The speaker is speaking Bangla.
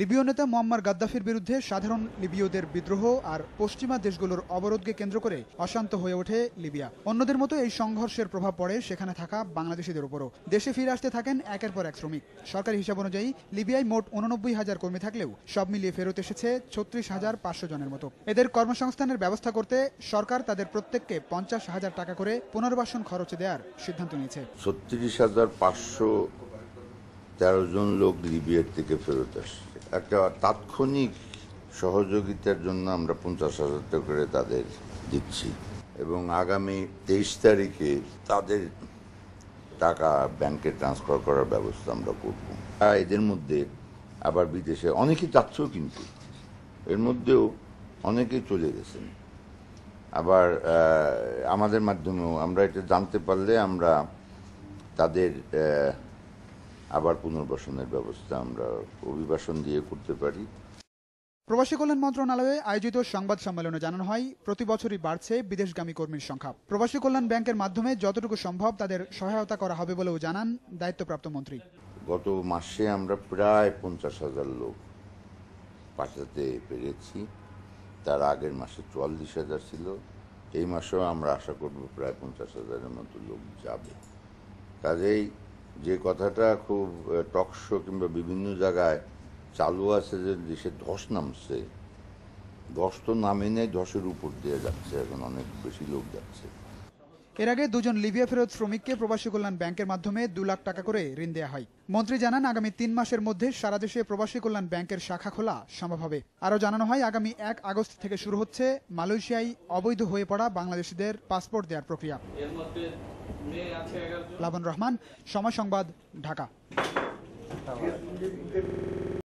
লিবীয় নেতা মোয়াম্মার গাদ্দাফির বিরুদ্ধে সাধারণ লিবীয়দের বিদ্রোহ আর পশ্চিমা দেশগুলোর অবরোধকে কেন্দ্র করে অশান্ত হয়ে ওঠে লিবিয়া। অন্যদের মতো এই সংঘর্ষের প্রভাব পড়ে সেখানে থাকা বাংলাদেশিদের উপরও। দেশে ফিরে আসতে থাকেন একের পর এক শ্রমিক। সরকারি হিসাব অনুযায়ী লিবিয়ায় মোট উননব্বই হাজার কর্মী থাকলেও সব মিলিয়ে ফেরত এসেছে ছত্রিশ হাজার পাঁচশো জনের মতো। এদের কর্মসংস্থানের ব্যবস্থা করতে সরকার তাদের প্রত্যেককে পঞ্চাশ হাজার টাকা করে পুনর্বাসন খরচে দেওয়ার সিদ্ধান্ত নিয়েছে। ছত্রিশ হাজার পাঁচশো তেরো জন লোক লিবিয়ার থেকে ফেরত আসছে একটা তাৎক্ষণিক সহযোগিতার জন্য আমরা পঞ্চাশ হাজার টাকা করে তাদের দিচ্ছি। এবং আগামী তেইশ তারিখে তাদের টাকা ব্যাংকে ট্রান্সফার করার ব্যবস্থা আমরা করব। এদের মধ্যে আবার বিদেশে অনেকে যাচ্ছেও কিন্তু। এর মধ্যেও অনেকেই চলে গেছেন। আবার আমাদের মাধ্যমেও আমরা এটা জানতে পারলে আমরা তাদের আবার পুনর্বাসনের ব্যবস্থা আমরা অভিবাসন দিয়ে করতে পারি। প্রবাসী কল্যাণ মন্ত্রণালয়ে আয়োজিত সংবাদ সম্মেলনে জানানো হয় প্রতি বছরই বাড়ছে বিদেশগামী কর্মীর সংখ্যা। প্রবাসী কল্যাণ ব্যাংকের মাধ্যমে যতটুকু সম্ভব তাদের সহায়তা করা হবে বলেও জানান দায়িত্বপ্রাপ্ত মন্ত্রী। গত মাসে আমরা প্রায় পঞ্চাশ হাজার লোক পাঠাতে পেরেছি। তার আগের মাসে চুয়াল্লিশ হাজার ছিল। এই মাসেও আমরা আশা করব প্রায় পঞ্চাশ হাজারের মতো লোক যাবে। কাজেই যে কথাটা খুব টকশো কিংবা বিভিন্ন জায়গায় চালু আছে যে দেশে ধস নামছে। ধস তো নামে নেই, ধসের উপর দিয়ে যাচ্ছে, এখন অনেক বেশি লোক যাচ্ছে। এর আগে দুজন লিবিয়া ফেরত শ্রমিককে প্রবাসী কল্যাণ ব্যাংকের মাধ্যমে দু লাখ টাকা করে ঋণ দেওয়া হয়। মন্ত্রী জানান, আগামী তিন মাসের মধ্যে সারা দেশে প্রবাসী কল্যাণ ব্যাংকের শাখা খোলা সম্ভব হবে। আরও জানানো হয়, আগামী এক আগস্ট থেকে শুরু হচ্ছে মালয়েশিয়ায় অবৈধ হয়ে পড়া বাংলাদেশিদের পাসপোর্ট দেওয়ার প্রক্রিয়া। লাবন রহমান, সময় সংবাদ, ঢাকা।